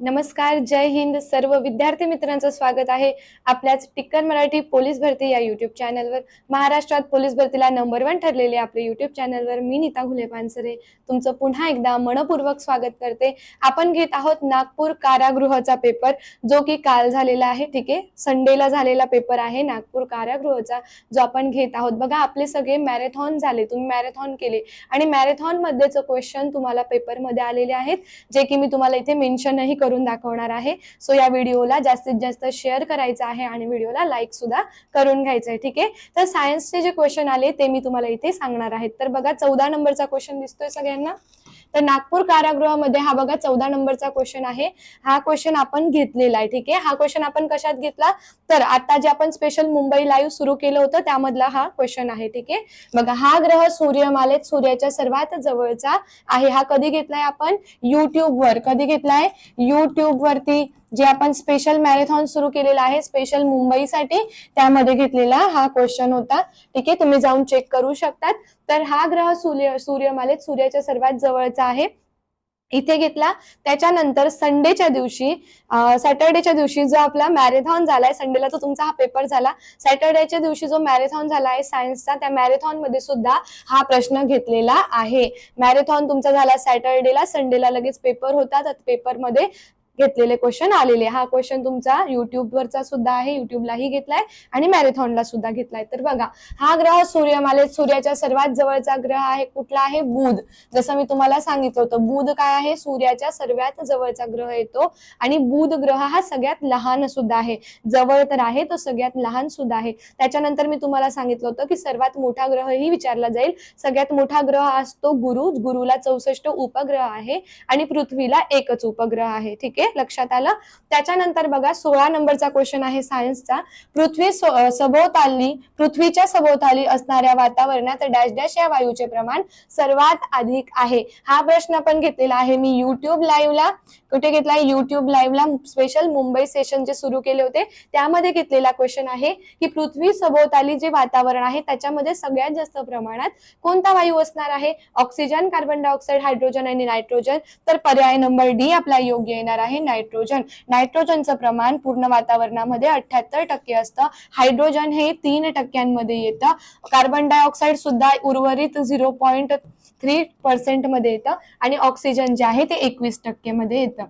नमस्कार जय हिंद. सर्व विद्यार्थी मित्रांचं स्वागत आहे आपल्याच टिक्कर मराठी पोलीस भरती या युट्यूब चॅनलवर महाराष्ट्रात पोलीस भरतीला नंबर वन ठरलेले आपले युट्यूब चॅनलवर मी नीता घुले पानसरे. तुमचं पुन्हा एकदा मनपूर्वक स्वागत करते. आपण घेत आहोत नागपूर कारागृहाचा पेपर जो की काल झालेला आहे. ठीक आहे? संडेला झालेला पेपर आहे नागपूर कारागृहाचा जो आपण घेत आहोत. बघा आपले सगळे मॅरेथॉन झाले. तुम्ही मॅरेथॉन केले. आणि मॅरेथॉन मध्येच क्वेश्चन तुम्हाला पेपरमध्ये आलेले आहेत जे की मी तुम्हाला इथे मेन्शनही करून दाखवणार आहे. सो या व्हिडिओला जास्तीत जास्त शेअर करायचं आहे आणि व्हिडिओला लाईक सुद्धा करून घ्यायचं आहे ठीक आहे? तर सायन्सचे जे क्वेश्चन आले ते मी तुम्हाला इथे सांगणार आहेत तर बघा चौदा नंबरचा क्वेश्चन दिसतोय सगळ्यांना. तर नागपूर कारागृहामध्ये हा बघा चौदा नंबरचा क्वेश्चन आहे. हा क्वेश्चन आपण घेतलेला आहे ठीक आहे? हा क्वेश्चन आपण कशात घेतला? तर आता जे आपण स्पेशल मुंबई लाईव्ह सुरू केलं होतं त्यामधला हा क्वेश्चन आहे ठीक आहे? बघा हा ग्रह सूर्यमालेत सूर्याच्या सर्वात जवळचा आहे. हा कधी घेतलाय आपण? युट्यूबवर कधी घेतलाय? युट्यूबवरती जे आपण स्पेशल मॅरेथॉन सुरू केलेला आहे स्पेशल मुंबईसाठी त्यामध्ये घेतलेला हा क्वेश्चन होता. ठीक आहे तुम्ही जाऊन चेक करू शकतात. तर हा ग्रह सूर्य सूर्यमालेत सूर्याच्या सर्वात जवळचा आहे. इथे घेतला. त्याच्यानंतर संडेच्या दिवशी सॅटर्डेच्या दिवशी जो आपला मॅरेथॉन झालाय संडेला तो तुमचा हा पेपर झाला. सॅटर्डेच्या दिवशी जो मॅरेथॉन झाला आहे सायन्सचा त्या मॅरेथॉनमध्ये सुद्धा हा प्रश्न घेतलेला आहे. मॅरेथॉन तुमचा झाला सॅटर्डेला संडेला लगेच पेपर होता तर पेपरमध्ये घेतलेले क्वेश्चन आलेले. हा क्वेश्चन तुमचा युट्यूबवरचा सुद्धा आहे. युट्यूबलाही घेतलाय आणि मॅरेथॉनला सुद्धा घेतलाय. तर बघा हा ग्रह सूर्यमालेत सूर्याच्या सर्वात जवळचा ग्रह आहे कुठला आहे? बुध. जसं मी तुम्हाला सांगितलं होतं बुध काय आहे? सूर्याच्या सर्वात जवळचा ग्रह येतो आणि बुध ग्रह हा सगळ्यात लहान सुद्धा आहे. जवळ तर आहे तो सगळ्यात लहान सुद्धा आहे. त्याच्यानंतर मी तुम्हाला सांगितलं होतं की सर्वात मोठा ग्रह ही विचारला जाईल. सगळ्यात मोठा ग्रह असतो गुरु. गुरुला चौसष्ट उपग्रह आहे आणि पृथ्वीला एकच उपग्रह आहे. ठीक आहे? लक्षात आलं. त्याच्यानंतर बघा सोळा नंबरचा क्वेश्चन आहे सायन्सचा पृथ्वी सभोवताली पृथ्वीच्या सभोवताली असणाऱ्या वातावरणात डॅश डॅश या वायूचे प्रमाण सर्वात अधिक आहे. हा प्रश्न आपण घेतलेला आहे मी युट्यूब लाईव्हला कुठे घेतला? युट्यूब लाईव्हला स्पेशल मुंबई सेशन जे सुरू केले होते त्यामध्ये घेतलेला क्वेश्चन आहे की पृथ्वी सभोवताली जे वातावरण आहे त्याच्यामध्ये सगळ्यात जास्त प्रमाणात कोणता वायू असणार आहे? ऑक्सिजन कार्बन डायऑक्साईड हायड्रोजन आणि नायट्रोजन तर पर्याय नंबर डी आपला योग्य येणार आहे. नायट्रोजन. नायट्रोजनचं प्रमाण पूर्ण वातावरणामध्ये अठ्याहत्तर टक्के असतं. हायड्रोजन हे तीन टक्क्यांमध्ये येतं. कार्बन डायऑक्साईड सुद्धा उर्वरित झिरो पॉईंट थ्री पर्सेंटमध्ये येतं. आणि ऑक्सिजन जे आहे ते एकवीस टक्के मध्ये येतं.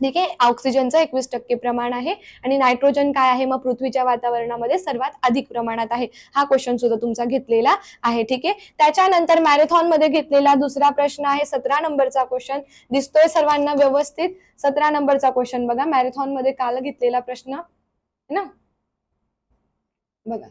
ठीक आहे? ऑक्सिजनचं एकवीस टक्के प्रमाण आहे. आणि नायट्रोजन काय आहे? मग पृथ्वीच्या वातावरणामध्ये सर्वात अधिक प्रमाणात आहे. हा क्वेश्चन सुद्धा तुमचा घेतलेला आहे. ठीक आहे? त्याच्यानंतर मॅरेथॉनमध्ये घेतलेला दुसरा प्रश्न आहे. सतरा नंबरचा क्वेश्चन दिसतोय सर्वांना व्यवस्थित? सतरा नंबरचा क्वेश्चन बघा मॅरेथॉनमध्ये काल घेतलेला प्रश्न. है ना? बघा.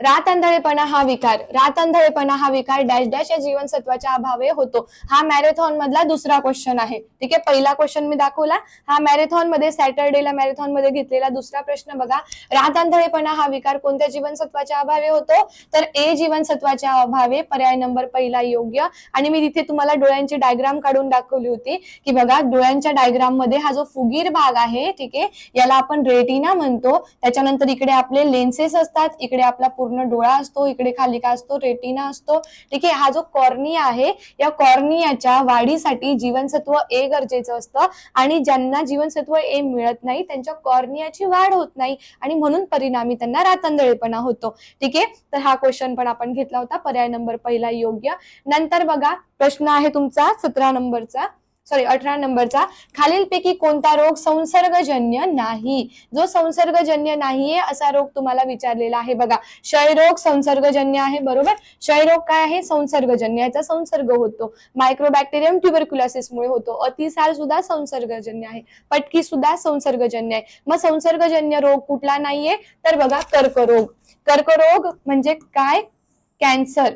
रात आंधळेपणा हा विकार. रात अंधळेपणा हा विकार डॅश डॅश या जीवनसत्वाच्या अभावे होतो. हा मॅरेथॉन मधला दुसरा क्वेश्चन आहे. ठीक आहे? पहिला क्वेश्चन मी दाखवला. हा मॅरेथॉनमध्ये सॅटर्डेला मॅरेथॉनमध्ये घेतलेला दुसरा प्रश्न बघा. रात आंधळेपणा हा विकार कोणत्या जीवनसत्वाच्या अभावे होतो? तर ए जीवनसत्वाच्या अभावे पर्याय नंबर पहिला योग्य. आणि मी तिथे तुम्हाला डोळ्यांची डायग्राम काढून दाखवली होती. की बघा डोळ्यांच्या डायग्राममध्ये हा जो फुगीर भाग आहे ठीक आहे? याला आपण रेटिना म्हणतो. त्याच्यानंतर इकडे आपले लेन्सेस असतात. इकडे आपला पूर्ण डोळा असतो इकडे खाली काय असतो रेटिना असतो. ठीक आहे हा जो कॉर्निया आहे या कॉर्नियाच्या वाढीसाठी जीवनसत्व ए गरजेचं असतं आणि ज्यांना जीवनसत्व ए मिळत नाही त्यांच्या कॉर्नियाची वाढ होत नाही आणि म्हणून परिणामी त्यांना रातंदळेपणा होतो. ठीक आहे तर हा क्वेश्चन पण आपण घेतला होता पर्याय नंबर पहिला योग्य. नंतर बघा प्रश्न आहे तुमचा सतरा नंबरचा. सॉरी अठरा नंबरचा. खालीलपैकी कोणता रोग संसर्गजन्य नाही? जो संसर्गजन्य नाहीये असा रोग तुम्हाला विचारलेला आहे बघा. क्षयरोग संसर्गजन्य आहे बरोबर? क्षयरोग काय आहे? संसर्गजन्य. याचा संसर्ग होतो. मायक्रोबॅक्टेरियम ट्युबरक्युलोसिसमुळे होतो. अतिसार सुद्धा संसर्गजन्य आहे. पटकी सुद्धा संसर्गजन्य आहे. मग संसर्गजन्य रोग कुठला नाहीये? तर बघा कर्करोग. कर्करोग म्हणजे काय? कॅन्सर.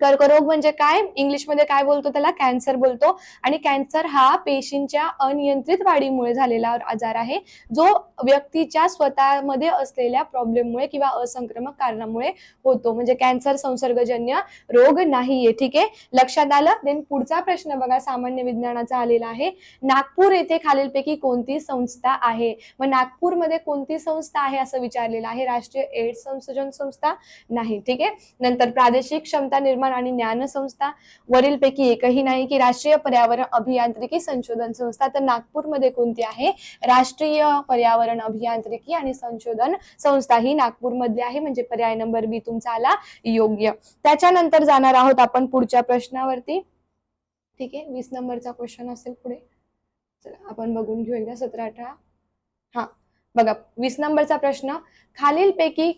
कर्करोग म्हणजे काय? इंग्लिशमध्ये काय बोलतो त्याला? कॅन्सर बोलतो. आणि कॅन्सर हा पेशींच्या अनियंत्रित वाढीमुळे झालेला आजार आहे. जो व्यक्तीच्या स्वतःमध्ये असलेल्या प्रॉब्लेममुळे किंवा असंक्रमक कारणामुळे होतो. म्हणजे कॅन्सर संसर्गजन्य रोग नाहीये. ठीक आहे? लक्षात आलं? देन पुढचा प्रश्न बघा. सामान्य विज्ञानाचा आलेला आहे. नागपूर येथे खालीलपैकी कोणती संस्था आहे? मग नागपूरमध्ये कोणती संस्था आहे असं विचारलेलं आहे? राष्ट्रीय एड्स संशोधन संस्था नाही. ठीक आहे? नंतर प्रादेशिक क्षमता निर्माण निर्माण आणि ज्ञान संस्था वरीलपैकी एकही नाही की राष्ट्रीय पर्यावरण अभियांत्रिकी संशोधन संस्था. तर नागपूरमध्ये कोणती आहे? राष्ट्रीय पर्यावरण अभियांत्रिकी आणि संशोधन संस्था ही नागपूरमध्ये आहे. म्हणजे पर्याय नंबर बी तुमचा आला योग्य. त्याच्यानंतर जाणार आहोत आपण पुढच्या प्रश्नावरती. ठीक आहे? वीस नंबरचा क्वेश्चन असेल पुढे. चला आपण बघून घेऊ एकदा सतरा अठरा. हा बघा वीस नंबरचा प्रश्न. खालीलपैकी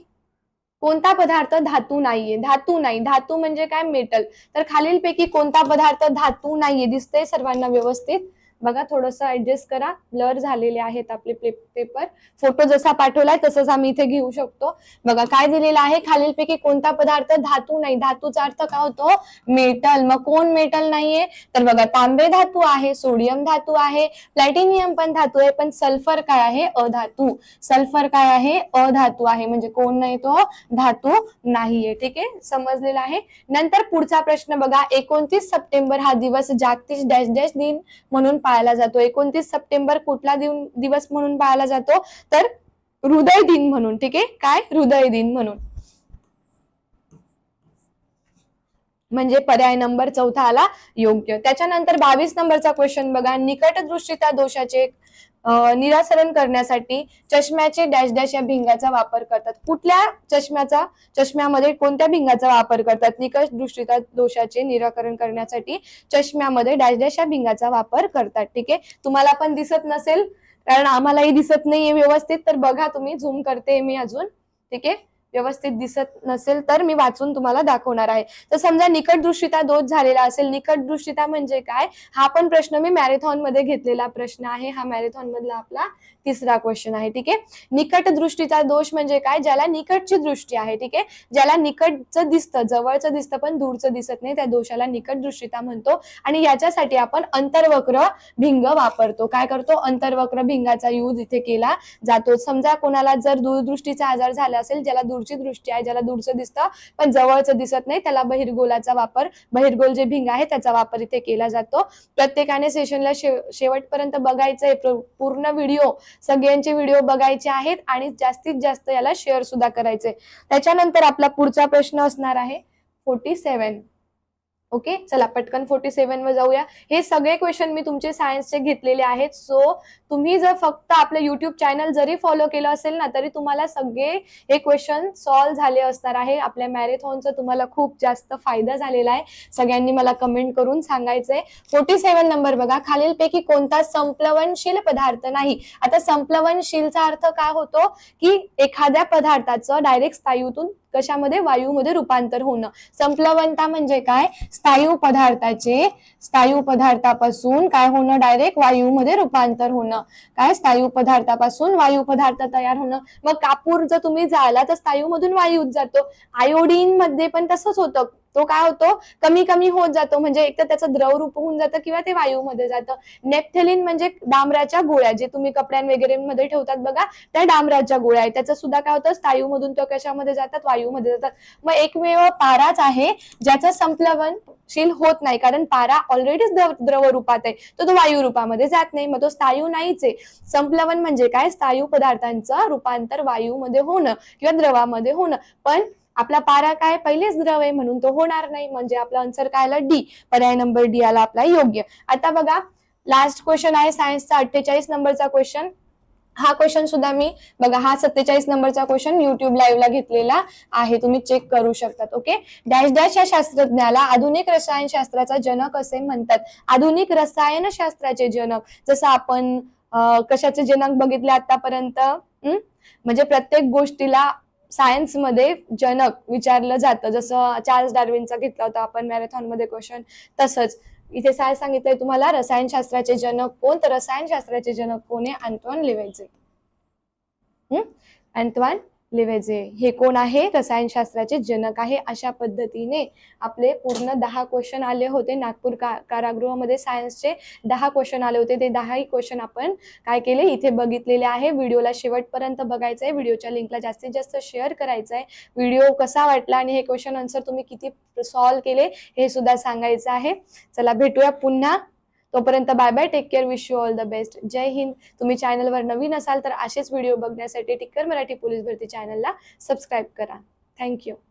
कोणता पदार्थ धातू नाहीये. धातू नाही. धातू म्हणजे काय? मेटल. तर खालीलपैकी कोणता पदार्थ धातू नाहीये दिसतंय सर्वांना व्यवस्थित. बघा थोडंसं ऍडजस्ट करा. ब्लर झालेले आहेत आपले पेपर फोटो जसा पाठवलाय तसंच आम्ही इथे घेऊ शकतो. बघा काय दिलेलं आहे? खालीलपैकी कोणता पदार्थ? धातू नाही. धातूचा अर्थ काय होतो? मेटल. मग कोण मेटल नाहीये? तर बघा तांबे धातू आहे सोडियम धातू आहे प्लॅटिनियम पण धातू आहे पण सल्फर काय आहे? अधातू. सल्फर काय आहे? अधातू आहे. म्हणजे कोण नाही तो? धातू नाहीये. ठीक आहे? समजलेला आहे? नंतर पुढचा प्रश्न बघा. एकोणतीस सप्टेंबर हा दिवस जागतिक डॅश डॅश दिन म्हणून पाळला जातो. एकोणतीस सप्टेंबर कुठला दिवस म्हणून पाळला जातो? तर हृदय दिन म्हणून ठीक आहे? काय? हृदय दिन म्हणून. म्हणजे पर्याय नंबर चौथा आला योग्य. त्याच्यानंतर बावीस नंबरचा क्वेश्चन बघा. निकट दृष्टीता दोषाचे निरासरण करण्यासाठी चष्म्याचे डॅश डॅश या भिंगाचा वापर करतात. कुठल्या चष्म्याचा? चष्म्यामध्ये कोणत्या भिंगाचा वापर करतात? निकष दृष्टीता दोषाचे निराकरण करण्यासाठी चष्म्यामध्ये डॅश डॅश या भिंगाचा वापर करतात. ठीक आहे? तुम्हाला पण दिसत नसेल कारण आम्हालाही दिसत नाहीये व्यवस्थित तर बघा तुम्ही झूम करते मी अजून. ठीक आहे? व्यवस्थित दिसत नसेल तर मी वाचून तुम्हाला दाखवणार आहे. तर समजा निकट दृष्टिता दोष झालेला असेल निकट दृष्टीता म्हणजे काय? हा पण प्रश्न मी मॅरेथॉनमध्ये घेतलेला प्रश्न आहे. हा मॅरेथॉन मधला आपला तिसरा क्वेश्चन आहे ठीक आहे? निकट दृष्टीचा दोष म्हणजे काय? ज्याला निकटची दृष्टी आहे ठीक आहे? ज्याला निकटचं दिसतं जवळचं दिसतं पण दूरचं दिसत नाही त्या दोषाला निकट दृष्टीता म्हणतो. आणि याच्यासाठी आपण अंतर्वक्र भिंग वापरतो. काय करतो? अंतर्वक्र भिंगाचा यूज इथे केला जातो. समजा कोणाला जर दूरदृष्टीचा आजार झाला असेल ज्याला दूरची दृष्टी आहे ज्याला दूरचं दिसतं पण जवळचं दिसत नाही त्याला बहिर्गोलाचा वापर बहिर्गोल जे भिंग आहे त्याचा वापर इथे केला जातो. प्रत्येकाने सेशनला शेवटपर्यंत बघायचंय आहे पूर्ण व्हिडिओ सगळ्यांचे व्हिडिओ बघायचे आहेत आणि जास्तीत जास्त याला शेअर सुद्धा करायचे त्याच्यानंतर आपला पुढचा प्रश्न असणार आहे फोर्टी सेवन ओके चला पटकन फोर्टी सेवन वर जाऊया. हे सगळे क्वेश्चन मी तुमचे सायन्सचे घेतलेले आहेत. सो तुम्ही जर फक्त आपलं युट्यूब चॅनल जरी फॉलो केलं असेल ना तरी तुम्हाला सगळे हे क्वेश्चन सॉल्व्ह झाले असणार आहे. आपल्या मॅरेथॉनचा तुम्हाला खूप जास्त फायदा झालेला आहे. सगळ्यांनी मला कमेंट करून सांगायचंय. फोर्टी सेवन नंबर बघा. खालीलपैकी कोणता संप्लवनशील पदार्थ नाही? आता संप्लवनशीलचा अर्थ काय होतो? की एखाद्या पदार्थाचं डायरेक्ट स्थायूतून कशामध्ये? वायूमध्ये रूपांतर होणं. संप्लवनता म्हणजे काय? स्थायू पदार्थाचे स्थायू पदार्थापासून काय होणं? डायरेक्ट वायूमध्ये रूपांतर होणं. काय? स्थायू पदार्थापासून वायू पदार्थ तयार होणं. मग कापूर जर तुम्ही जाळला तर स्थायू मधून वायू जातो. आयोडीन मध्ये पण तसंच होतं. तो काय होतो? कमी कमी होत जातो. म्हणजे एक तर त्याचं द्रव रूप होऊन जातं किंवा ते वायूमध्ये जातं. नेप्थेलिन म्हणजे डांबराच्या गोळ्या जे तुम्ही कपड्यां वगैरे मध्ये ठेवतात बघा त्या डांबराच्या गोळ्या आहेत. त्याचं सुद्धा काय होतं? स्थायूमधून तो कशामध्ये जातात? वायूमध्ये जातात. मग एकमेव पाराच आहे ज्याचं संप्लवनशील होत नाही. कारण पारा ऑलरेडीच द्रव रूपात आहे. तो तो वायू रूपामध्ये जात नाही. मग तो स्थायू नाहीच आहे. संप्लवन म्हणजे काय? स्थायू पदार्थांचं रूपांतर वायूमध्ये होणं किंवा द्रवामध्ये होणं. पण आपला पारा काय पहिलेच द्रव आहे म्हणून तो होणार नाही म्हणजे आपला आन्सर काय आला? डी पर्याय नंबर डी आला आपला योग्य. आता बघा लास्ट क्वेश्चन आहे सायन्सचा अठ्ठेचाळीस नंबरचा क्वेश्चन हा क्वेश्चन सुद्धा मी बघा हा सत्तेचाळीस नंबरचा क्वेश्चन युट्यूब लाईव्हला घेतलेला आहे. तुम्ही चेक करू शकतात ओके डॅश डॅश या शास्त्रज्ञाला आधुनिक रसायनशास्त्राचा जनक असे म्हणतात. आधुनिक रसायनशास्त्राचे जनक जसं आपण कशाचे जनक बघितले आतापर्यंत? म्हणजे प्रत्येक गोष्टीला सायन्समध्ये जनक विचारलं जातं. जसं चार्ल्स डार्विनचा घेतला होता आपण मॅरेथॉनमध्ये क्वेश्चन तसंच. इथे काय सांगितलंय तुम्हाला रसायनशास्त्राचे जनक कोण? तर रसायनशास्त्राचे जनक कोण आहे? अँटॉन लिवायचे हम्म अँटवान लिवेजे हे कोण आहे? रसायनशास्त्राचे जनक आहे. अशा पद्धतीने आपले पूर्ण दहा क्वेश्चन आले होते. नागपूर का कारागृहामध्ये सायन्सचे दहा क्वेश्चन आले होते. ते दहाही क्वेश्चन आपण काय केले? इथे बघितलेले आहे. व्हिडिओला शेवटपर्यंत बघायचं आहे व्हिडिओच्या लिंकला जास्तीत जास्त शेअर करायचं आहे व्हिडिओ कसा वाटला आणि हे क्वेश्चन आन्सर तुम्ही किती सॉल्व्ह केले हे सुद्धा सांगायचं आहे. चला भेटूया पुन्हा. तोपर्यंत bye bye take care wish you all the best जय हिंद. तुम्ही चॅनलवर नवीन असाल तर असेच व्हिडिओ बघण्यासाठी टिक्कर मराठी पोलीस भरती चॅनलला सबस्क्राईब करा. थँक्यू